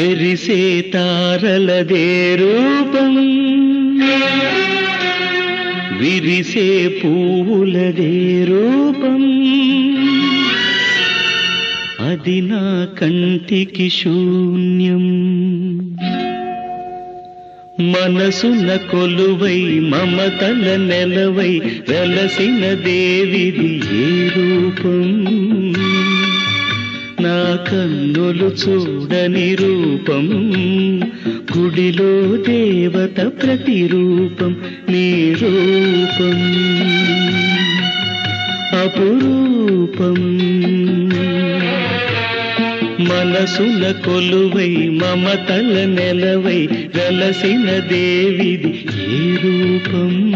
ఎరిసే తారలదే రూపం విరిసే పువ్వులదే రూపం అది నా కంటికి శూన్యం. మనసున కొలువై మమతల నెలవై వెలసిన దేవిది ఏ రూపం? నా కన్నులు చూడని రూపం గుడిలో దేవత ప్రతిరూపం నీ రూపం. అపురూపం. మనసున కొలువై మమతల నెలవై వెలసిన దేవిది ఏ రూపం.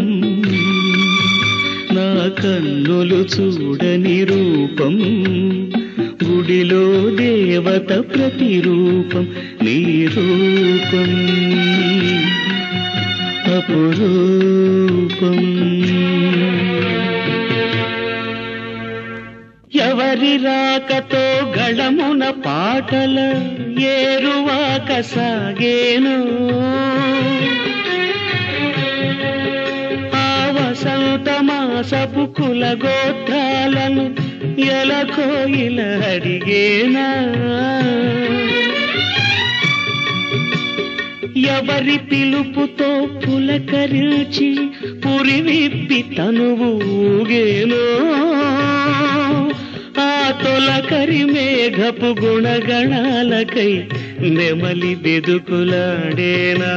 నా కన్నులు చూడని రూపం గుడిలో దేవత ప్రతిరూపం నీ రూపం. అపురూపం. ఎవరి రాకతో గళమున పాటల ఏరువాక సాగేను. మాసపు కుల గోత్రాలను ఎలకోయిల అడిగేనా? ఎవరి పిలుపుతో పులకరించి పురివిప్పి తనువు ఊగేనో? ఆ తొలకరి మేఘపు గుణగణాలకై నెమలి బెదుకులాడేనా?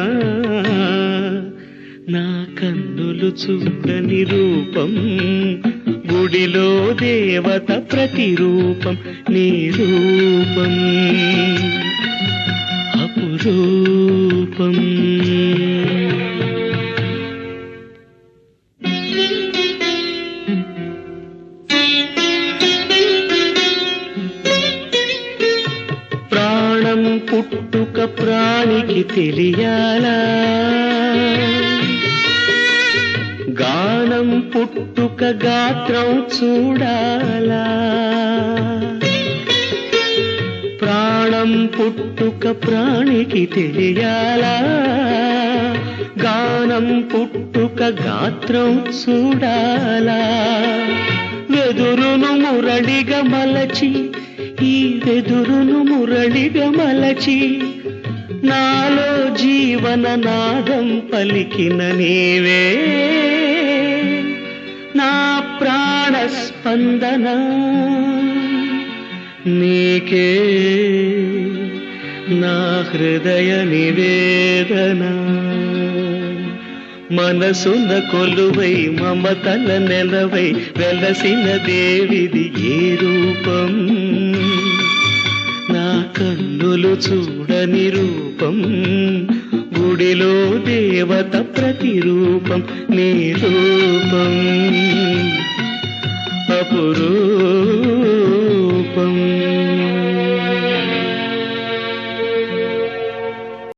నా కన్నులు చూడని రూపం గుడిలో దేవత ప్రతిరూపం నీ రూపం. అపురూపం. ప్రాణం పుట్టుక ప్రాణికి తెలియాలా? గానం పుట్టుక గాత్రం చూడాలా? ప్రాణం పుట్టుక ప్రాణికి తెలియాలా? గానం పుట్టుక గాత్రం చూడాలా? వెదురును మురళిగా మలచి ఈ వెదురును మురళిగా మలచి నాలో జీవన నాదం పలికిన నీవే. నా ప్రాణస్పందన నీకే నా హృదయ నివేదన. మనసున కొలువై మమతల నెలవై వెలసిన దేవిది ఏ రూపం? నా కన్నులు చూడని రూపం గుడిలో దేవత ప్రతిరూపం నీ రూపం అపురూ